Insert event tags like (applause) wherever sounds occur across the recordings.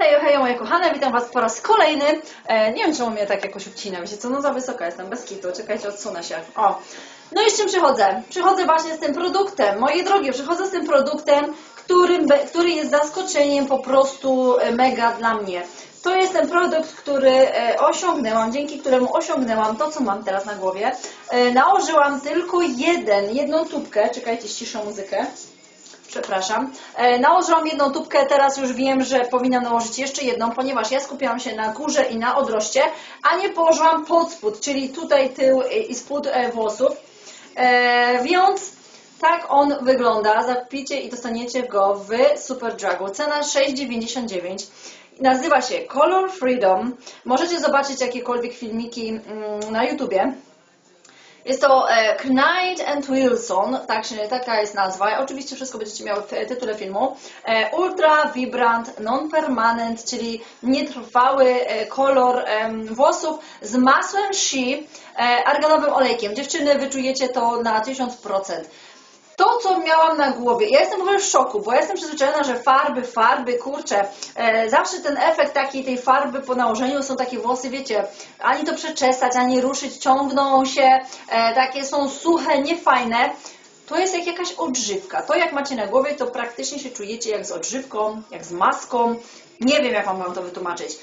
Hej, hej, moje kochane, witam Was po raz kolejny. E, nie wiem, czemu mnie tak jakoś obcina, wiecie co, no za wysoka jestem, bez kitu, czekajcie, odsunę się. O, no i z czym przychodzę? Przychodzę właśnie z tym produktem, moje drogie, przychodzę z tym produktem, którym, który jest zaskoczeniem po prostu e, mega dla mnie. To jest ten produkt, który e, osiągnęłam, dzięki któremu osiągnęłam to, co mam teraz na głowie. E, nałożyłam tylko jeden, jedną tubkę, czekajcie, ściszę muzykę. Przepraszam. E, nałożyłam jedną tubkę, teraz już wiem, że powinnam nałożyć jeszcze jedną, ponieważ ja skupiałam się na górze i na odroście, a nie położyłam pod spód, czyli tutaj tył i spód e, włosów. E, więc tak on wygląda. Zakupicie i dostaniecie go w Superdragu. Cena 6,99. Nazywa się Color Freedom. Możecie zobaczyć jakiekolwiek filmiki mm, na YouTubie. Jest to e, Knight and Wilson, tak, taka jest nazwa. Oczywiście wszystko będziecie miały w e, tytule filmu. E, Ultra Vibrant Non-Permanent, czyli nietrwały kolor włosów z masłem She, e, arganowym olejkiem. Dziewczyny, wyczujecie to na 1000%. To, co miałam na głowie, ja jestem w ogóle w szoku, bo ja jestem przyzwyczajona, że farby, farby, kurczę, e, zawsze ten efekt takiej tej farby po nałożeniu są takie włosy, wiecie, ani to przeczesać, ani ruszyć, ciągną się, e, takie są suche, niefajne. To jest jak jakaś odżywka. To jak macie na głowie, to praktycznie się czujecie jak z odżywką, jak z maską. Nie wiem, jak mam wam to wytłumaczyć.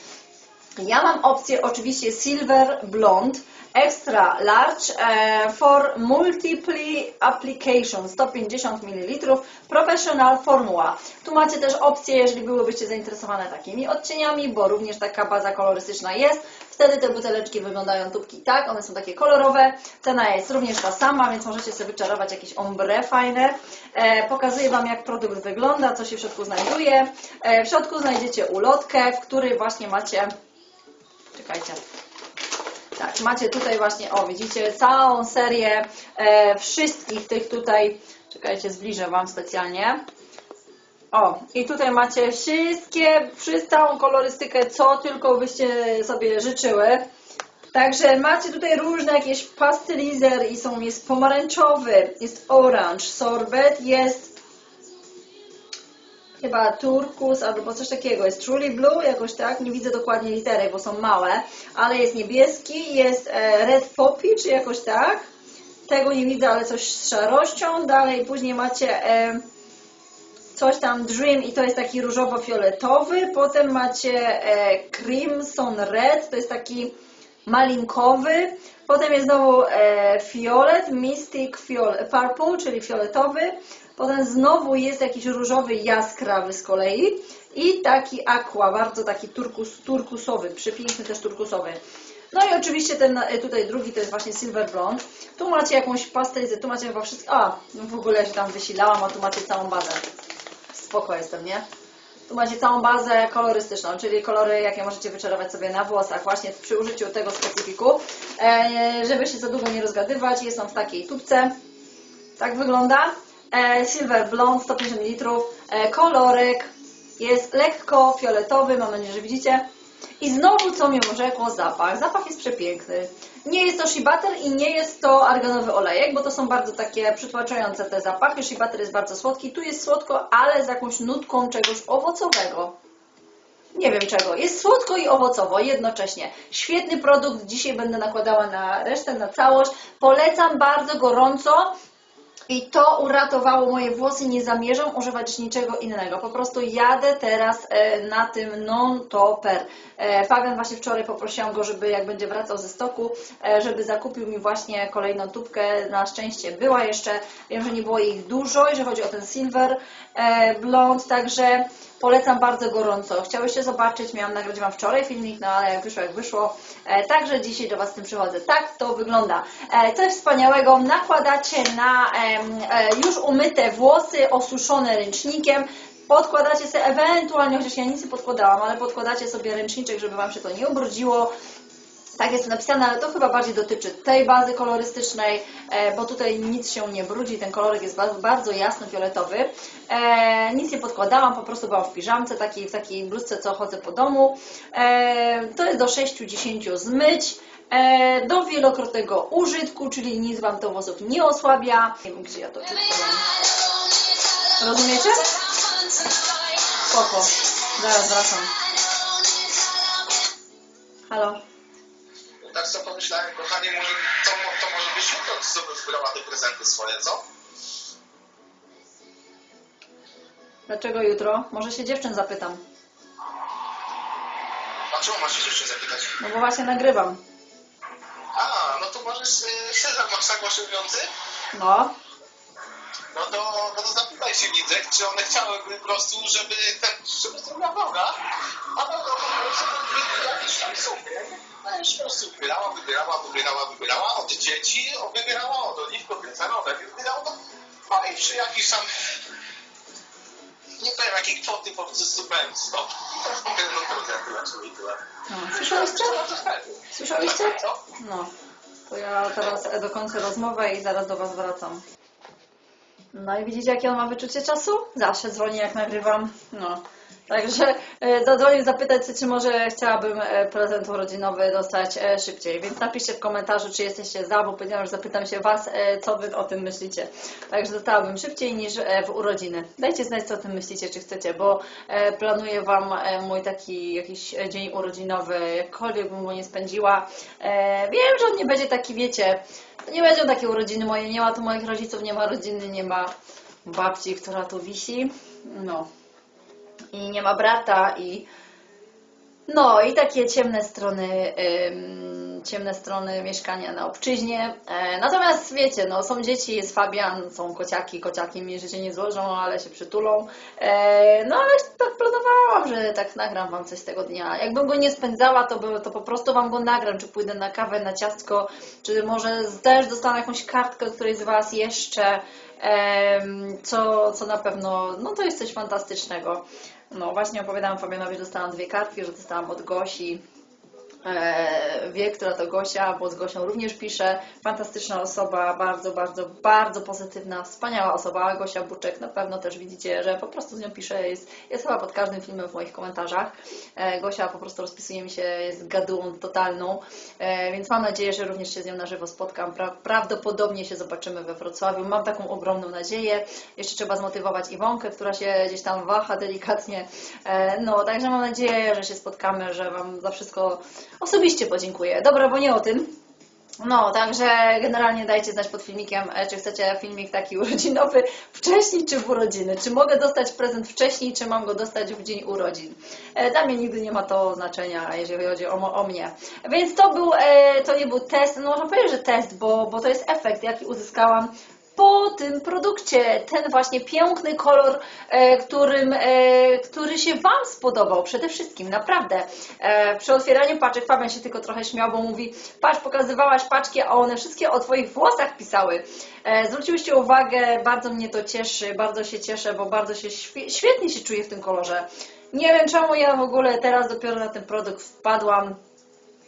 Ja mam opcję oczywiście Silver Blonde Extra Large e, for Multiple Application 150 ml Professional Formuła. Tu macie też opcję, jeżeli byłybyście zainteresowane takimi odcieniami, bo również taka baza kolorystyczna jest. Wtedy te buteleczki wyglądają tubki tak, one są takie kolorowe. Cena jest również ta sama, więc możecie sobie wyczarować jakieś ombre fajne. E, pokazuję Wam, jak produkt wygląda, co się w środku znajduje. E, w środku znajdziecie ulotkę, w której właśnie macie Czekajcie. Tak, macie tutaj właśnie, o widzicie, całą serię e, wszystkich tych tutaj, czekajcie, zbliżę Wam specjalnie. O, i tutaj macie wszystkie, całą kolorystykę, co tylko byście sobie życzyły. Także macie tutaj różne jakieś pastelizer i są, jest pomarańczowy, jest orange, sorbet, jest chyba turkus albo coś takiego. Jest Truly Blue, jakoś tak, nie widzę dokładnie literek, bo są małe, ale jest niebieski, jest e, Red Poppy, czy jakoś tak. Tego nie widzę, ale coś z szarością. Dalej później macie e, coś tam Dream i to jest taki różowo-fioletowy. Potem macie e, Crimson Red, to jest taki malinkowy. Potem jest znowu fiolet, Mystic Purple, czyli fioletowy. Potem znowu jest jakiś różowy jaskrawy z kolei. I taki aqua, bardzo taki turkus, turkusowy, przepiękny też turkusowy. No i oczywiście ten e, tutaj drugi to jest właśnie Silver Blonde. Tu macie jakąś pastelizę, tu macie chyba wszystko. A, no w ogóle się tam wysilałam, a tu macie całą bazę. Spoko jestem, nie? Tu macie całą bazę kolorystyczną, czyli kolory, jakie możecie wyczarować sobie na włosach, właśnie przy użyciu tego specyfiku. E, żeby się za długo nie rozgadywać, jest on w takiej tubce. Tak wygląda. E, Silver Blonde 150 ml. Kolorek jest lekko fioletowy, mam nadzieję, że widzicie. I znowu co mnie urzekło, zapach. Zapach jest przepiękny. Nie jest to shea butter i nie jest to arganowy olejek, bo to są bardzo takie przytłaczające te zapachy. Shea butter jest bardzo słodki. Tu jest słodko, ale z jakąś nutką czegoś owocowego. Nie wiem czego. Jest słodko i owocowo jednocześnie. Świetny produkt. Dzisiaj będę nakładała na resztę, na całość. Polecam bardzo gorąco. I to uratowało moje włosy. Nie zamierzam używać niczego innego. Po prostu jadę teraz e, na tym non-topper. E, Fabian właśnie wczoraj poprosiłam go, żeby jak będzie wracał ze stoku, e, żeby zakupił mi właśnie kolejną tubkę. Na szczęście była jeszcze. Wiem, że nie było ich dużo, jeżeli chodzi o ten silver blond, także polecam bardzo gorąco. Chciałyście zobaczyć, miałam nagrać Wam wczoraj filmik, no ale jak wyszło, jak wyszło. E, Także dzisiaj do Was z tym przychodzę. Tak to wygląda. E, Coś wspaniałego, nakładacie na e, już umyte włosy, osuszone ręcznikiem. Podkładacie sobie ewentualnie, chociaż ja nic nie podkładałam, ale podkładacie sobie ręczniczek, żeby Wam się to nie ubrudziło. Tak jest napisane, ale to chyba bardziej dotyczy tej bazy kolorystycznej, e, bo tutaj nic się nie brudzi, ten kolorek jest bardzo, bardzo jasno-fioletowy. E, nic nie podkładałam, po prostu byłam w piżamce, takiej, w takiej bluzce, co chodzę po domu. E, to jest do 6-10 zmyć. Do wielokrotnego użytku, czyli nic Wam to włosów nie osłabia. Nie wiem, gdzie ja to czytałam. Rozumiecie? Spoko. Zaraz wracam. Halo. Tak sobie pomyślałem, kochanie, może to, to może byś jutro sobie wybrała te prezenty swoje, co? Dlaczego jutro? Może się dziewczyn zapytam. A czemu masz się jeszcze zapytać? No bo właśnie nagrywam. A, no to możesz, y, Cezar masz tak osiągnięty? No. No to, no to zapytaj się widzek, czy one chciałyby po prostu, żeby ten, żeby zrobiła Boga, a Boga po prostu by jakieś tam sumy. Już po prostu wybierała, wybierała, wybierała, wybierała od dzieci, wybierała od oliwko, piecerowe, wybierała no, no i przy jakichś tam nie powiem jakiej kwoty po prostu subwencji, no. To i tyle. no. Słyszeliście? Słyszeliście? Co? No. To ja teraz dokończę rozmowę i zaraz do Was wracam. No i widzicie, jakie on ma wyczucie czasu? Zawsze dzwoni, jak nagrywam. No. Także zadzwonił zapytać czy może chciałabym e, prezent urodzinowy dostać e, szybciej. Więc napiszcie w komentarzu, czy jesteście za, bo powiedziałam, że zapytam się Was, e, co Wy o tym myślicie. Także dostałabym szybciej niż e, w urodziny. Dajcie znać, co o tym myślicie, czy chcecie, bo e, planuję Wam e, mój taki jakiś e, dzień urodzinowy, jakkolwiek bym go nie spędziła. E, Wiem, że on nie będzie taki, wiecie, nie on takie urodziny moje, nie ma tu moich rodziców, nie ma rodziny, nie ma babci, która tu wisi. No i nie ma brata i no i takie ciemne strony ciemne strony mieszkania na obczyźnie. E, natomiast wiecie, no są dzieci, jest Fabian, są kociaki, kociaki mi życie nie złożą, ale się przytulą. E, no ale tak planowałam, że tak nagram wam coś tego dnia. Jakbym go nie spędzała, to, by, to po prostu wam go nagram, czy pójdę na kawę, na ciastko, czy może też dostanę jakąś kartkę od którejś z was jeszcze, co, co na pewno, no to jest coś fantastycznego. No właśnie opowiadałam Fabianowi, że dostałam dwie kartki, że dostałam od Gosi. E, wie, która to Gosia, bo z Gosią również piszę. Fantastyczna osoba, bardzo, bardzo, bardzo pozytywna, wspaniała osoba. Gosia Buczek, na pewno też widzicie, że po prostu z nią piszę, jest, jest chyba pod każdym filmem w moich komentarzach. E, Gosia po prostu rozpisuje mi się, jest gadułą totalną, e, więc mam nadzieję, że również się z nią na żywo spotkam. Pra, prawdopodobnie się zobaczymy we Wrocławiu. Mam taką ogromną nadzieję. Jeszcze trzeba zmotywować Iwonkę, która się gdzieś tam waha delikatnie. No, także mam nadzieję, że się spotkamy, że Wam za wszystko osobiście podziękuję. Dobra, bo nie o tym. No, także generalnie dajcie znać pod filmikiem, e, czy chcecie filmik taki (laughs) urodzinowy wcześniej czy w urodziny. Czy mogę dostać prezent wcześniej, czy mam go dostać w dzień urodzin. E, Dla mnie nigdy nie ma to znaczenia, jeżeli chodzi o, o mnie. Więc to był, e, to nie był test, no można powiedzieć, że test, bo, bo to jest efekt, jaki uzyskałam po tym produkcie. Ten właśnie piękny kolor, e, którym, e, który się Wam spodobał przede wszystkim, naprawdę. E, przy otwieraniu paczek Fabian się tylko trochę śmiał, bo mówi, patrz, pokazywałaś paczki, a one wszystkie o Twoich włosach pisały. Zwróciłyście uwagę, bardzo mnie to cieszy, bardzo się cieszę, bo bardzo się świe- świetnie się czuję w tym kolorze. Nie wiem czemu ja w ogóle teraz dopiero na ten produkt wpadłam.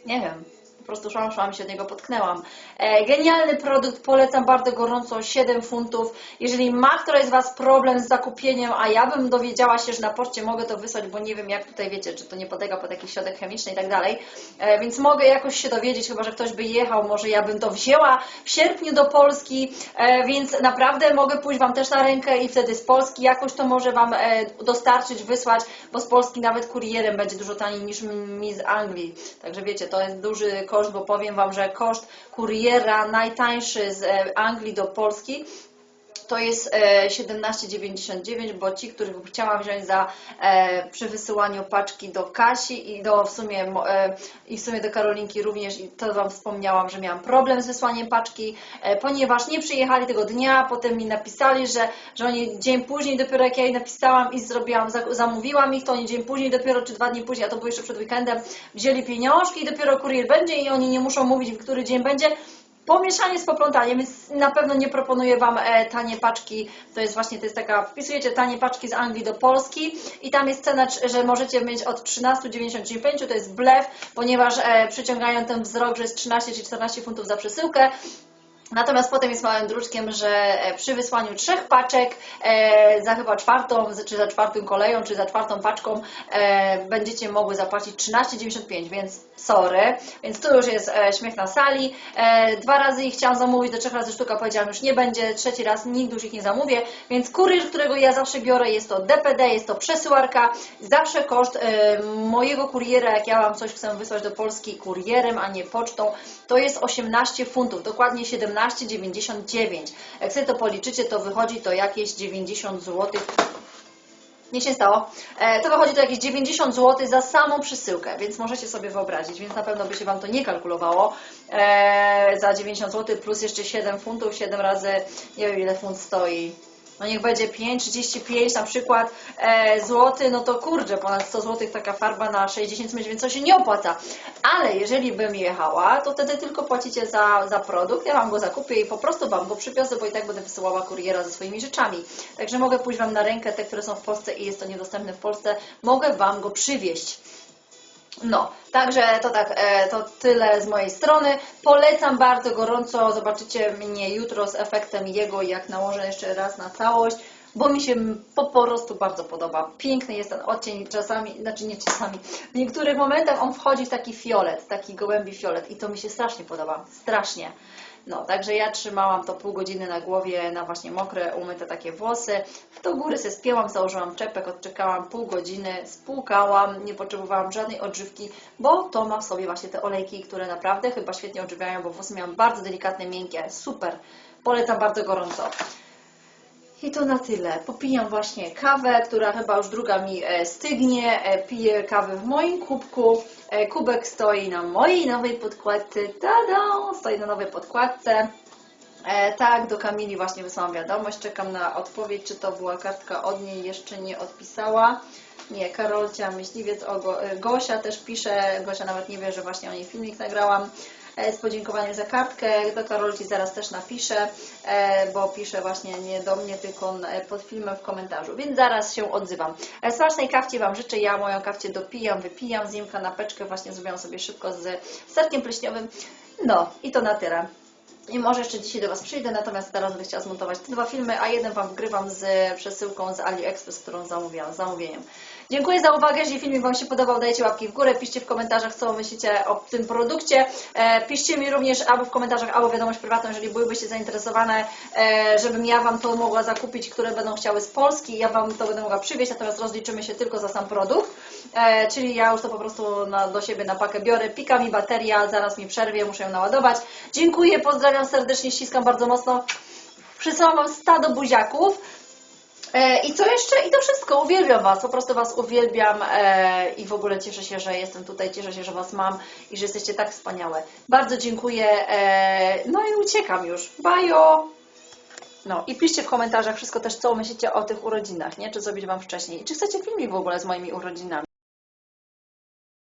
Nie wiem. Po prostu szłam, szłam i się od niego potknęłam. E, genialny produkt, polecam bardzo gorąco, 7 funtów. Jeżeli ma któraś z Was problem z zakupieniem, a ja bym dowiedziała się, że na poczcie mogę to wysłać, bo nie wiem jak tutaj wiecie, czy to nie podlega pod jakiś środek chemiczny i tak dalej, e, więc mogę jakoś się dowiedzieć, chyba że ktoś by jechał, może ja bym to wzięła w sierpniu do Polski, e, więc naprawdę mogę pójść Wam też na rękę i wtedy z Polski jakoś to może Wam dostarczyć, wysłać, bo z Polski nawet kurierem będzie dużo taniej niż mi z Anglii. Także wiecie, to jest duży koszt, bo powiem Wam, że koszt kuriera najtańszy z e, Anglii do Polski to jest e, 17,99, bo ci, których chciałam wziąć za e, przy wysyłaniu paczki do Kasi i do w sumie e, i w sumie do Karolinki również i to Wam wspomniałam, że miałam problem z wysłaniem paczki, e, ponieważ nie przyjechali tego dnia, potem mi napisali, że, że oni dzień później dopiero jak ja jej napisałam i zrobiłam, za- zamówiłam ich, to oni dzień później dopiero, czy dwa dni później, a to było jeszcze przed weekendem, wzięli pieniążki i dopiero kurier będzie i oni nie muszą mówić, w który dzień będzie, Pomieszanie z poplątaniem, więc na pewno nie proponuję Wam e, tanie paczki. To jest właśnie, to jest taka, wpisujecie tanie paczki z Anglii do Polski i tam jest cena, że możecie mieć od 13,95, to jest blef, ponieważ e, przyciągają ten wzrok, że jest 13 czy 14 funtów za przesyłkę. Natomiast potem jest małym druczkiem, że e, przy wysłaniu trzech paczek e, za chyba czwartą, czy za czwartą koleją, czy za czwartą paczką e, będziecie mogły zapłacić 13,95, więc sorry. Więc tu już jest śmiech na sali. Dwa razy ich chciałam zamówić, do trzech razy sztuka powiedziałam już nie będzie, trzeci raz nigdy już ich nie zamówię, więc kurier, którego ja zawsze biorę jest to DPD, jest to przesyłarka. Zawsze koszt mojego kuriera, jak ja mam coś chcę wysłać do Polski kurierem, a nie pocztą, to jest 18 funtów, dokładnie 17,99. Jak sobie to policzycie, to wychodzi to jakieś 90 zł. Nie się stało. E, to wychodzi to jakieś 90 zł za samą przesyłkę, więc możecie sobie wyobrazić, więc na pewno by się Wam to nie kalkulowało. E, za 90 zł plus jeszcze 7 funtów, 7 razy, nie wiem ile funt stoi. No niech będzie 5,35 na przykład e, złoty, no to kurczę, ponad 100 zł taka farba na 60 cm, więc to się nie opłaca. Ale jeżeli bym jechała, to wtedy tylko płacicie za, za produkt, ja Wam go zakupię i po prostu Wam go przywiozę, bo i tak będę wysyłała kuriera ze swoimi rzeczami. Także mogę pójść Wam na rękę, te, które są w Polsce i jest to niedostępne w Polsce, mogę Wam go przywieźć. No, także to tak, e, to tyle z mojej strony. Polecam bardzo gorąco, zobaczycie mnie jutro z efektem jego, jak nałożę jeszcze raz na całość, bo mi się po, po prostu bardzo podoba. Piękny jest ten odcień, czasami, znaczy nie czasami, w niektórych momentach on wchodzi w taki fiolet, taki gołębi fiolet i to mi się strasznie podoba, strasznie. No, także ja trzymałam to pół godziny na głowie, na właśnie mokre, umyte takie włosy. Do góry se spięłam, założyłam czepek, odczekałam pół godziny, spłukałam, nie potrzebowałam żadnej odżywki, bo to ma w sobie właśnie te olejki, które naprawdę chyba świetnie odżywiają, bo włosy miałam bardzo delikatne, miękkie, super. Polecam bardzo gorąco. I to na tyle. Popijam właśnie kawę, która chyba już druga mi e, stygnie. E, Piję kawę w moim kubku. E, Kubek stoi na mojej nowej podkładce. Tada! Stoi na nowej podkładce. Tak, do Kamili właśnie wysłałam wiadomość. Czekam na odpowiedź, czy to była kartka od niej. Jeszcze nie odpisała. Nie, Karolcia, myśliwiec, o Go, Gosia też pisze. Gosia nawet nie wie, że właśnie o niej filmik nagrałam z podziękowaniem za kartkę. Do Karolci zaraz też napiszę, e, bo pisze właśnie nie do mnie, tylko e, pod filmem w komentarzu, więc zaraz się odzywam. E, Smacznej kawcie Wam życzę. Ja moją kawcie dopijam, wypijam. Zjem kanapeczkę, właśnie zrobiłam sobie szybko z serkiem pleśniowym. No i to na tyle. I może jeszcze dzisiaj do Was przyjdę, natomiast teraz będę chciała zmontować te dwa filmy, a jeden Wam wgrywam z przesyłką z AliExpress, którą zamówiłam, zamówieniem. Dziękuję za uwagę, jeżeli filmik Wam się podobał, dajcie łapki w górę, piszcie w komentarzach, co myślicie o tym produkcie. E, piszcie mi również albo w komentarzach, albo wiadomość prywatną, jeżeli byłybyście zainteresowane, e, żebym ja Wam to mogła zakupić, które będą chciały z Polski, ja Wam to będę mogła przywieźć, natomiast rozliczymy się tylko za sam produkt. E, czyli ja już to po prostu na, do siebie na pakę biorę, pika mi bateria, zaraz mi przerwie, muszę ją naładować. Dziękuję, pozdrawiam serdecznie, ściskam bardzo mocno. Przysyłam Wam stado buziaków. E, I co jeszcze? I to wszystko. Uwielbiam Was, po prostu Was uwielbiam e, i w ogóle cieszę się, że jestem tutaj, cieszę się, że Was mam i że jesteście tak wspaniałe. Bardzo dziękuję. E, no i uciekam już. Bajo! No i piszcie w komentarzach wszystko też, co myślicie o tych urodzinach, nie? Czy zrobić Wam wcześniej. I czy chcecie filmik w ogóle z moimi urodzinami.